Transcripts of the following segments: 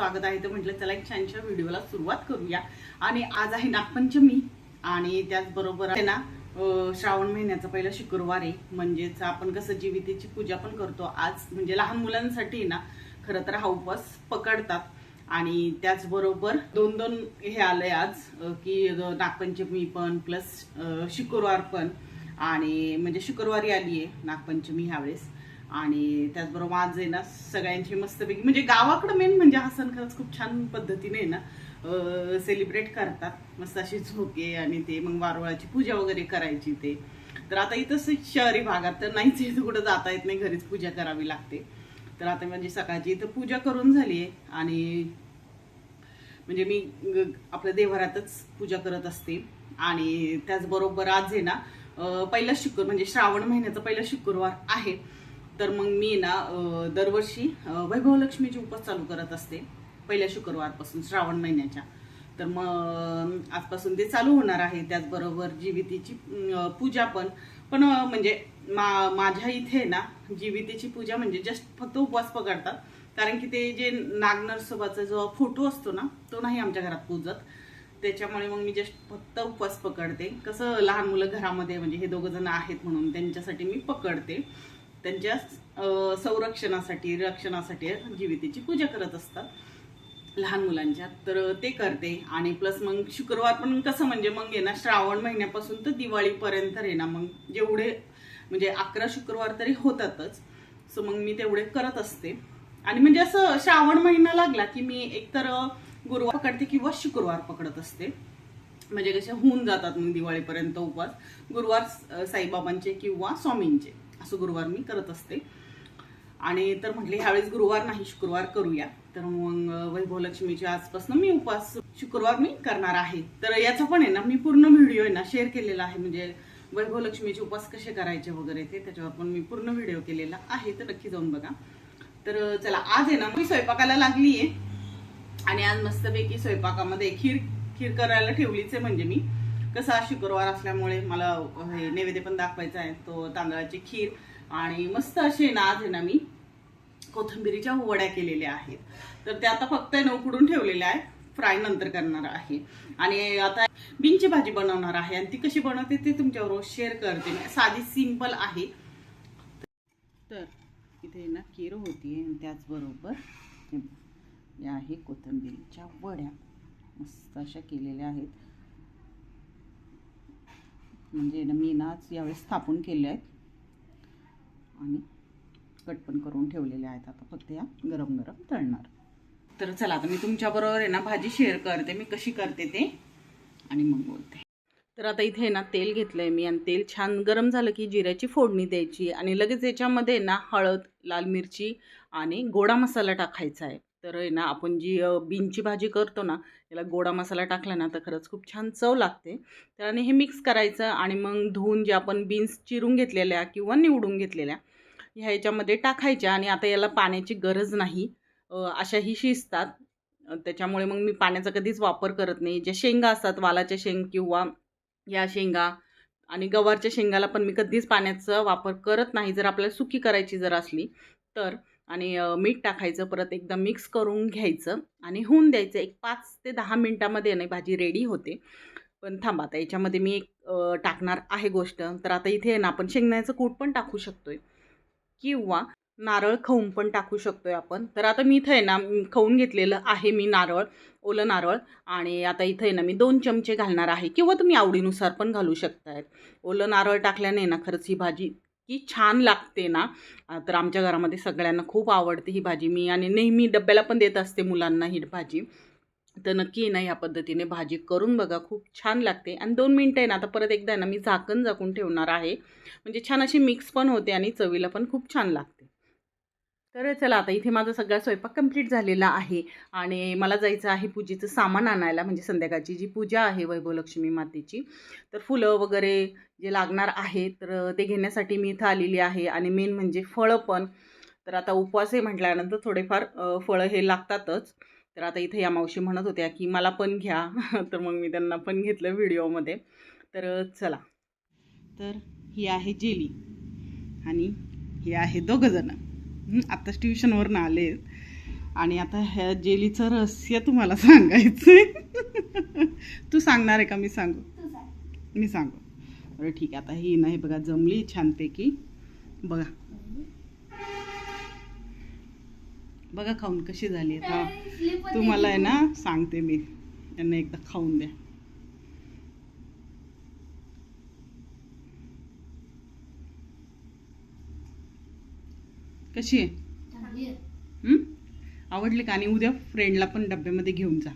स्वागत आहे. तर म्हटलं चला एक छानशा व्हिडिओला सुरुवात करूया. आणि आज आहे नागपंचमी आणि त्याचबरोबर आहे ना श्रावण महिन्याचा पहिला शुक्रवार आहे. म्हणजेच आपण कसं जीवितेची पूजा पण करतो. आज म्हणजे लहान मुलांसाठी ना खरं तर हा उपवास पकडतात. आणि त्याचबरोबर दोन दोन हे आलंय आज की नागपंचमी पण प्लस शुक्रवार पण. आणि म्हणजे शुक्रवारी आली आहे नागपंचमी ह्यावेळेस. आणि त्याचबरोबर आज आहे ना सगळ्यांची मस्तपैकी म्हणजे गावाकडं मेन म्हणजे हा सण खरंच खूप छान पद्धतीने आहे ना सेलिब्रेट करतात. मस्त अशी झोके आणि ते मग वारुळाची पूजा वगैरे करायची ते. तर आता इथं शहरी भागात तर नाहीच इथं कुठं जाता येत नाही घरीच पूजा करावी लागते. तर आता म्हणजे सकाळची इथं पूजा करून झाली आहे आणि म्हणजे मी ग- आपल्या देवरातच पूजा करत असते. आणि त्याचबरोबर आज आहे ना पहिलं पहिला शुक्र म्हणजे श्रावण महिन्याचा पहिला शुक्रवार आहे. तर मग मी ना दरवर्षी वैभव वैभवलक्ष्मीचे उपवास चालू करत असते पहिल्या शुक्रवारपासून श्रावण महिन्याच्या. तर मग आजपासून ते चालू होणार आहे त्याचबरोबर जीवितीची पूजा पण. पण म्हणजे मा माझ्या इथे ना जीवितेची पूजा म्हणजे जस्ट फक्त उपवास पकडतात. कारण की ते जे नागनरसोबाचा जो फोटो असतो ना तो नाही आमच्या घरात पूजत. त्याच्यामुळे मग मी जस्ट फक्त उपवास पकडते. कसं लहान मुलं घरामध्ये म्हणजे हे दोघं जण आहेत म्हणून त्यांच्यासाठी मी पकडते. त्यांच्या संरक्षणासाठी रक्षणासाठी जीवितेची पूजा करत असतात लहान मुलांच्या. तर ते करते. आणि प्लस मग शुक्रवार पण कसं म्हणजे मग आहे ना श्रावण महिन्यापासून तर दिवाळीपर्यंत आहे ना मग जेवढे म्हणजे अकरा शुक्रवार तरी होतातच. सो मग मी तेवढे करत असते. आणि म्हणजे असं श्रावण महिना लागला की मी एकतर गुरुवार पकडते किंवा शुक्रवार पकडत असते. म्हणजे कसे होऊन जातात मग दिवाळीपर्यंत उपवास. गुरुवार साईबाबांचे किंवा स्वामींचे. असं गुरुवार मी करत असते. आणि तर म्हटले ह्यावेळेस गुरुवार नाही शुक्रवार करूया. तर मग वैभवलक्ष्मीच्या आजपासून मी उपवास शुक्रवार मी करणार आहे. तर याचा पण आहे ना मी पूर्ण व्हिडिओ आहे ना शेअर केलेला आहे. म्हणजे वैभवलक्ष्मीचे उपवास कसे करायचे वगैरे ते त्याच्यावर पण मी पूर्ण व्हिडिओ केलेला आहे. तर नक्की जाऊन बघा. तर चला आज आहे ना मी स्वयंपाकाला लागली आहे आणि आज मस्तपैकी स्वयंपाकामध्ये खीर खीर करायला ठेवलीच आहे म्हणजे मी. कसं आज शुक्रवार असल्यामुळे मला हे नैवेद्य पण दाखवायचा आहे. तो तांदळाची खीर आणि मस्त असे ना आज आहे ना मी कोथिंबिरीच्या वड्या केलेल्या आहेत. तर त्या आता फक्त आहे ना उकडून ठेवलेल्या आहे फ्राय नंतर करणार आहे. आणि आता बीनची भाजी बनवणार आहे. आणि ती कशी बनवते ते तुमच्याबरोबर शेअर करते. साधी सिंपल आहे. तर इथे ना खीर होती त्याचबरोबर हे या आहे कोथिंबिरीच्या वड्या. मस्त अशा केलेल्या आहेत. म्हणजे ना मी ना यावेळेस स्थापन केले आहेत. आणि कट पण करून ठेवलेले आहेत. आता फक्त या गरम गरम तळणार. तर चला आता मी तुमच्याबरोबर आहे ना भाजी शेअर करते. मी कशी करते ते आणि मग बोलते. तर आता इथे ना तेल घेतलं आहे मी आणि तेल छान गरम झालं की जिऱ्याची फोडणी द्यायची आणि लगेच याच्यामध्ये ना हळद लाल मिरची आणि गोडा मसाला टाकायचा आहे. तर आहे ना आपण जी बीनची भाजी करतो ना याला गोडा मसाला टाकला ना तर खरंच खूप छान चव लागते. तर आणि हे मिक्स करायचं आणि मग धुवून जे आपण बीन्स चिरून घेतलेल्या किंवा निवडून घेतलेल्या ह्या याच्यामध्ये टाकायच्या आणि आता याला पाण्याची गरज नाही. अशाही शिजतात. त्याच्यामुळे मग मी पाण्याचा कधीच वापर करत नाही. ज्या शेंगा असतात वालाच्या शेंग किंवा या शेंगा आणि गवारच्या शेंगाला पण मी कधीच पाण्याचा वापर करत नाही. जर आपल्याला सुकी करायची जर असली तर आणि मीठ टाकायचं परत एकदा मिक्स करून घ्यायचं आणि होऊन द्यायचं. एक पाच ते दहा मिनटामध्ये नाही भाजी रेडी होते. पण थांबा आता याच्यामध्ये मी एक टाकणार आहे गोष्ट. तर आता इथे आहे ना आपण शेंगण्याचं कूट पण टाकू शकतोय. किंवा नारळ खाऊन पण टाकू शकतो आहे आपण. तर आता मी इथं आहे ना खाऊन घेतलेलं आहे मी नारळ ओलं नारळ. आणि आता इथं आहे ना मी दोन चमचे घालणार आहे. किंवा तुम्ही आवडीनुसार पण घालू शकताय. ओलं नारळ टाकल्याने ना खरंच ही भाजी की छान लागते ना. तर आमच्या घरामध्ये सगळ्यांना खूप आवडते ही भाजी. मी आणि नेहमी डब्याला पण देत असते मुलांना ही भाजी. तर नक्की ना या पद्धतीने भाजी करून बघा. खूप छान लागते. आणि दोन मिनटं आहे ना आता परत एकदा आहे ना मी झाकण झाकून ठेवणार आहे. म्हणजे छान अशी मिक्स पण होते आणि चवीला पण खूप छान लागते. तर चला आता इथे माझा सगळा स्वयंपाक कंप्लीट झालेला आहे. आणि मला जायचं आहे पूजेचं सामान आणायला म्हणजे संध्याकाळची जी पूजा आहे वैभवलक्ष्मी मातेची. तर फुलं वगैरे जे लागणार आहे तर ते घेण्यासाठी मी इथं आलेली आहे. आणि मेन म्हणजे फळं पण. तर आता उपवास आहे म्हटल्यानंतर थोडेफार फळं हे लागतातच. तर आता इथे या मावशी म्हणत होत्या की मला पण घ्या. तर मग मी त्यांना पण घेतलं व्हिडिओमध्ये. तर चला. तर ही आहे जेली. आणि हे आहे दोघंजणं आत्ताच ट्युशनवरनं आले. आणि आता ह्या जेलीचं रहस्य तुम्हाला सांगायचंय. तू सांगणार आहे का? मी सांगू. मी सांगू. बरं ठीक आहे. आता ही ना हे बघा जमली छानपैकी. बघा. बघा खाऊन कशी झाली होते तुम्हाला आहे ना सांगते मी. यांना एकदा खाऊन द्या. कशी आहे? आवडली का? आणि उद्या फ्रेंडला पण डब्यामध्ये घेऊन जा.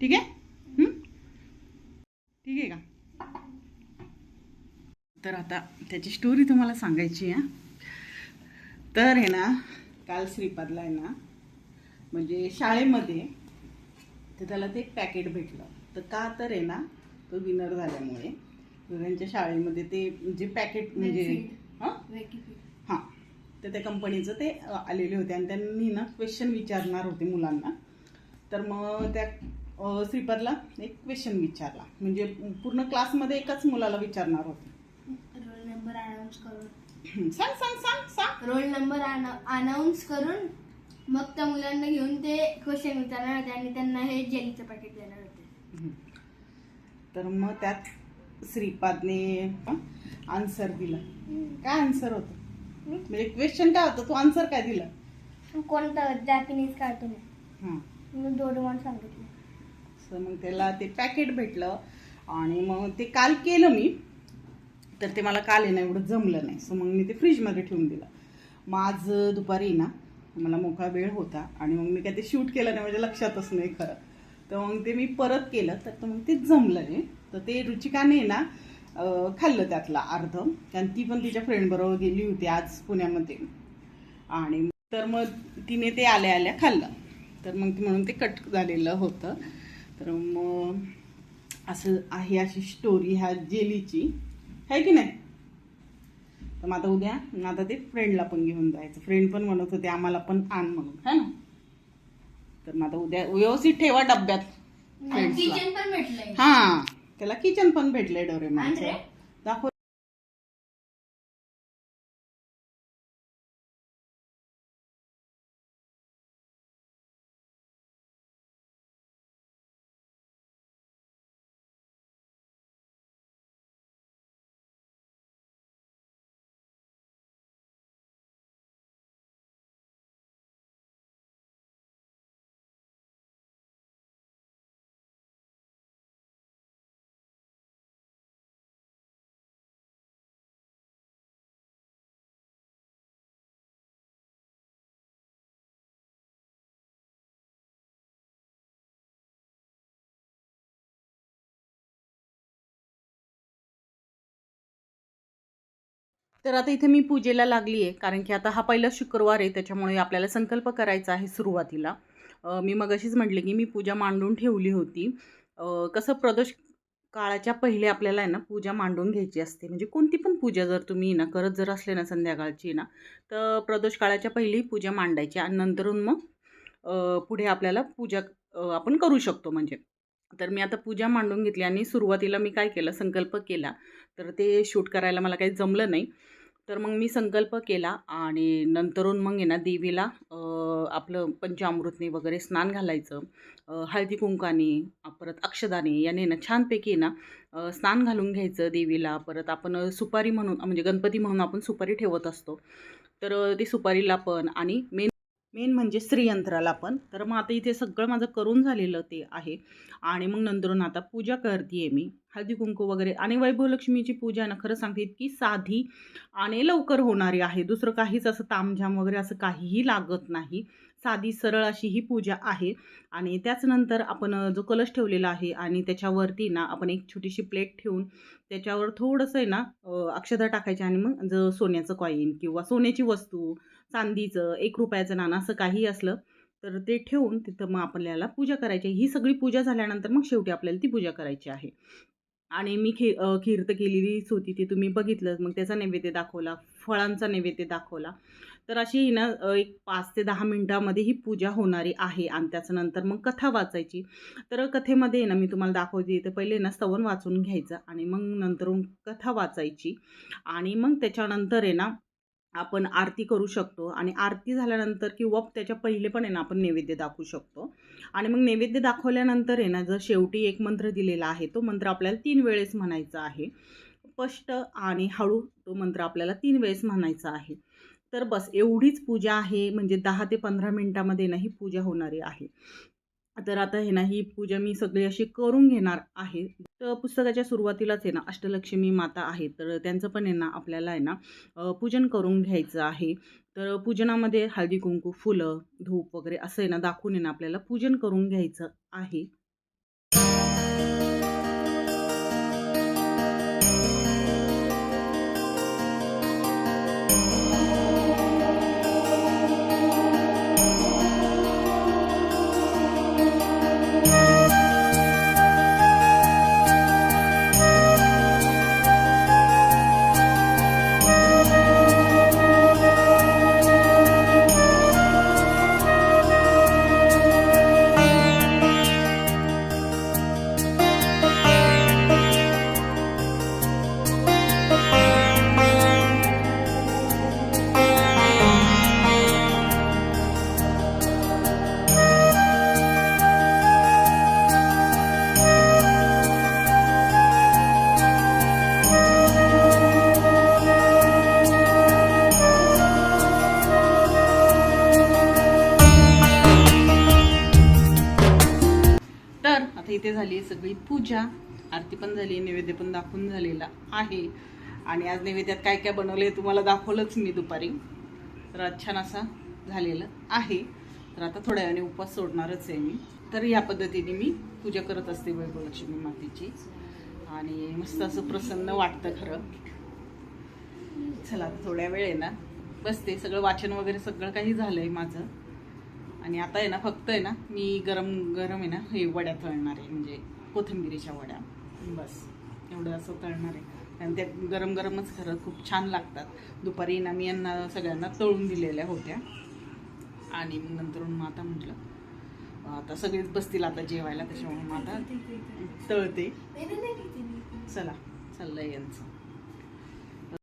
ठीक आहे? ठीक आहे का? तर आता त्याची स्टोरी तुम्हाला सांगायची आहे तर आहे ना काल श्रीपादला आहे ना म्हणजे शाळेमध्ये तर त्याला ते पॅकेट भेटलं. तर का तर आहे ना तो विनर झाल्यामुळे त्यांच्या शाळेमध्ये ते जे पॅकेट म्हणजे. हां? तर त्या कंपनीचं ते आलेले होते. आणि त्यांनी ना क्वेश्चन विचारणार होते मुलांना. तर मग त्या श्रीपादला एक क्वेश्चन विचारला. म्हणजे पूर्ण क्लासमध्ये एकाच मुलाला विचारणार होते. रोल नंबर अनाऊन्स करून. सांग सांग सांग सांग. रोल नंबर अनाऊन्स करून मग त्या मुलांना घेऊन ते क्वेश्चन विचारणार होते आणि त्यांना हे जेलीचं पॅकेट देणार होते. तर मग त्यात श्रीपादने आन्सर दिला. काय आन्सर होतं? म्हणजे क्वेश्चन काय होतं? तू आन्सर काय दिला? कोणतं? जॅपनीज कार्टून आहे. हां. मी डोरेमॉन सांगितलं. तर मग त्याला ते पॅकेट भेटलं आणि मग ते काल केलं मी. तर ते मला काल आहे ना एवढं जमलं नाही. सो मग मी ते फ्रीजमध्ये ठेवून दिलं. मग आज दुपारी ना मला मोकळा वेळ होता आणि मग मी काय ते शूट केलं नाही माझ्या लक्षातच नाही खरं. तर मग ते मी परत केलं तर मग ते जमलं नाही. तर ते रुचिकाने ना खाल्लं त्यातला अर्ध. कारण ती पण तिच्या फ्रेंडबरोबर गेली होती आज पुण्यामध्ये. आणि तर मग तिने ते आल्या आल्या खाल्लं. तर मग ती म्हणून ते कट झालेलं होतं. तर मग असं आहे अशी स्टोरी ह्या जेलीची. आहे की नाही? तर मग आता उद्या आता ते फ्रेंडला पण घेऊन जायचं. फ्रेंड पण म्हणत होते आम्हाला पण आण म्हणून. है ना? तर मग आता उद्या व्यवस्थित ठेवा डब्यात फ्रेंड्सला हा. त्याला किचन पण भेटले डोरेमॉनचं. तर आता इथे मी पूजेला लागली आहे कारण की आता हा पहिला शुक्रवार आहे त्याच्यामुळे आपल्याला संकल्प करायचा आहे सुरुवातीला. मी मग अशीच म्हटले की मी पूजा मांडून ठेवली होती. कसं प्रदोष काळाच्या पहिले आपल्याला आहे ना पूजा मांडून घ्यायची असते. म्हणजे कोणती पण पूजा जर तुम्ही ना करत जर असले ना संध्याकाळची ना तर प्रदोष काळाच्या पहिली पूजा मांडायची आणि नंतरून मग पुढे आपल्याला पूजा आपण करू शकतो म्हणजे. तर मी आता पूजा मांडून घेतली आणि सुरुवातीला मी काय केलं संकल्प केला. तर ते शूट करायला मला काही जमलं नाही. तर मग मी संकल्प केला आणि नंतरून मग आहे ना देवीला आपलं पंचामृतने वगैरे स्नान घालायचं. हळदी कुंकाने परत अक्षदाने याने ना छानपैकी ना स्नान घालून घ्यायचं देवीला. परत आपण सुपारी म्हणून म्हणजे गणपती म्हणून आपण सुपारी ठेवत असतो. तर ती सुपारीला पण आणि मेन मेन म्हणजे श्रीयंत्राला पण. तर मग आता इथे सगळं माझं करून झालेलं ते आहे. आणि मग नंतरून आता पूजा करते मी. हळदी कुंकू वगैरे आणि वैभवलक्ष्मीची पूजा ना खरं सांगते इतकी साधी आणि लवकर होणारी आहे. दुसरं काहीच असं तामझाम वगैरे असं काहीही लागत नाही. साधी सरळ अशी ही पूजा आहे. आणि त्याचनंतर आपण जो कलश ठेवलेला आहे आणि त्याच्यावरती ना आपण एक छोटीशी प्लेट ठेवून त्याच्यावर थोडंसं आहे ना अक्षता टाकायची आणि मग जर सोन्याचं कॉईन किंवा सोन्याची वस्तू चांदीचं एक रुपयाचं नाणं असं काही असलं तर ते ठेवून तिथं मग आपल्याला पूजा करायची आहे. ही सगळी पूजा झाल्यानंतर मग शेवटी आपल्याला ती पूजा करायची आहे. आणि मी खी खीर्त खीर तर केलेलीच होती ती तुम्ही बघितलं मग त्याचा नैवेद्य दाखवला फळांचा नैवेद्य दाखवला. तर अशी ही ना एक पाच ते दहा मिनटामध्ये ही पूजा होणारी आहे आणि त्याच्यानंतर मग कथा वाचायची. तर कथेमध्ये ना मी तुम्हाला दाखवते तर पहिले ना स्तवन वाचून घ्यायचं आणि मग नंतरून कथा वाचायची. आणि मग त्याच्यानंतर आहे ना आपण आरती करू शकतो आणि आरती झाल्यानंतर किंवा त्याच्या पहिले पण आहे ना आपण नैवेद्य दाखवू शकतो. आणि मग नैवेद्य दाखवल्यानंतर आहे ना जर शेवटी एक मंत्र दिलेला आहे तो मंत्र आपल्याला तीन वेळेस म्हणायचा आहे. स्पष्ट आणि हळू तो मंत्र आपल्याला तीन वेळेस म्हणायचा आहे. तर बस एवढीच पूजा आहे म्हणजे दहा ते पंधरा मिनटामध्ये ना ही पूजा होणारी आहे. तर आता हे ना ही पूजा मी सगळी अशी करून घेणार आहे. तर पुस्तकाच्या सुरुवातीलाच आहे ना अष्टलक्ष्मी माता आहे तर त्यांचं पण आहे ना आपल्याला आहे ना पूजन करून घ्यायचं आहे. तर पूजनामध्ये हळदी कुंकू फुलं धूप वगैरे असं आहे ना दाखवून आहे ना आपल्याला पूजन करून घ्यायचं आहे. झाली आहे सगळी पूजा आरती पण झाली नैवेद्य पण दाखवून झालेला आहे. आणि आज नैवेद्यात काय काय बनवले तुम्हाला दाखवलंच मी दुपारी. तर आज छान असा झालेलं आहे. तर आता थोड्या वेळाने उपवास सोडणारच आहे मी. तर या पद्धतीने मी पूजा करत असते वैभवलक्ष्मी मातेची. आणि मस्त असं प्रसन्न वाटतं खरं. चला आता थोड्या वेळ आहे ना. बसते. सगळं वाचन वगैरे सगळं काही झालं आहे माझं. आणि आता आहे ना फक्त आहे ना मी गरम गरम आहे ना हे वड्या तळणार आहे म्हणजे कोथिंबिरीच्या वड्या. बस एवढं असं तळणार आहे. आणि त्या गरम गरमच खरं खूप छान लागतात. दुपारी ना मी यांना सगळ्यांना तळून दिलेल्या होत्या. आणि मग नंतर मग आता म्हटलं आता सगळेच बसतील आता जेवायला त्याच्यामुळे मग आता तळते चला चाललंय यांचं.